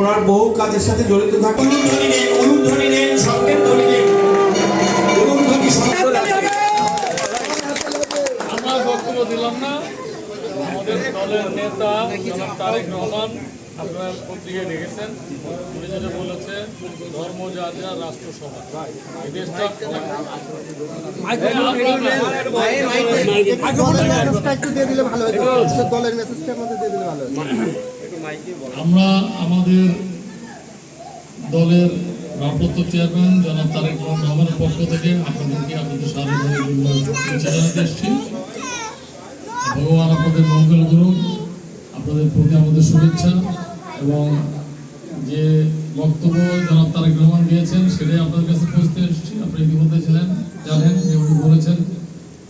ওনার বহু কাজের সাথে জড়িত থাকেন ধ্বনি আমরা বক্তব্য দিলাম না আমাদের দলের নেতা তারেক রহমান আপনার পত্রিকায় দেখেছেন উনি যেটা বলেছেন ধর্ম জাতীয় রাষ্ট্রসভা এই দেশটা দলের মেসেজটা একটু দিয়ে দিলে ভালো হতো মেসেজটা আমাদের দিয়ে দিলে ভালো হতো আমরা আমাদের দলের ভারপ্রাপ্ত চেয়ারম্যান জনাব তারেক রহমানের পক্ষ থেকে আপনাদেরকে আপনাদের স্বাধীনভাবে এসেছি। ভগবান আপনাদের মঙ্গল করুন আপনাদের প্রতি আমাদের শুভেচ্ছা এবং যে বক্তব্য জনাব তারেক রহমান দিয়েছেন, সেটাই আপনাদের কাছে পৌঁছতে এসেছি। আপনি ইতিমধ্যে ছিলেন, জানেন, যে উনি বলেছেন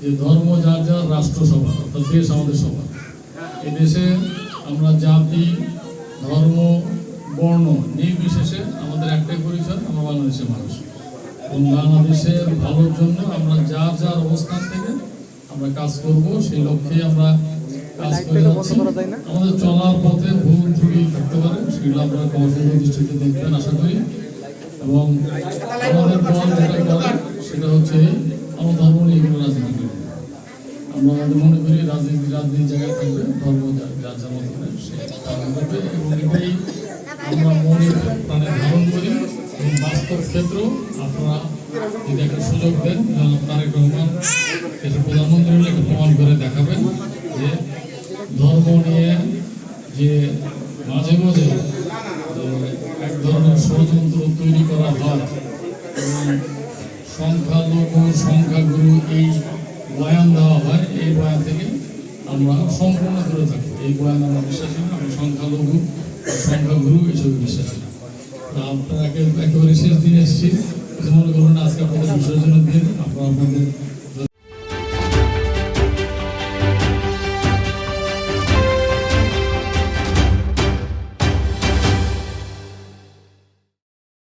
যে ধর্ম যার যার রাষ্ট্রসভা অর্থাৎ দেশ আমাদের সভা এই দেশে আমরা জাতি ধর্ম বর্ণ নির্বিশেষে আমাদের একটাই পরিচয় আমরা বাংলাদেশের মানুষ। এবং বাংলাদেশের ভালোর জন্য আমরা যার যার অবস্থান থেকে আমরা কাজ করব সেই লক্ষ্যে আমরা কাজ করে যাচ্ছি। আমাদের চলার পথে ভুল ত্রুটি থাকতে পারে সেগুলো আপনারা কর্মসূচির দৃষ্টিতে দেখবেন আশা করি। এবং আমাদের দল যেটা করে সেটা হচ্ছে আমার ধর্ম নিয়ে রাজনীতি করি আমরা আমাদের মনে করি রাজনীতি রাজনীতির জায়গায় থাকবে ধর্ম যা- যার যার মতো সে পালন করবে এবং এটাই আমরা মনে প্রাণে ধারণ করি এবং বাস্তব ক্ষেত্র আপনারা যদি একটা সুযোগ দেন তারেক রহমান দেশের প্রধানমন্ত্রী একটা প্রমাণ করে দেখাবেন যে ধর্ম নিয়ে যে মাঝে মাঝে এক ধরনের ষড়যন্ত্র তৈরি করা হয় এবং সংখ্যালঘু সংখ্যাগুরু এই বয়ান দেওয়া হয়, এই বয়ান থেকে আমরা সম্পূর্ণ করে থাকব এই বয়ান আমরা বিশ্বাসী না, আমরা সংখ্যালঘু, সংখ্যাগুরু এইসব বিশ্বাসী তা আপনারা একে- একেবারে শেষ দিনে এসেছি। মনে করুন আজকে আপনাদের বিসর্জনের দিন আপনারা আপনাদের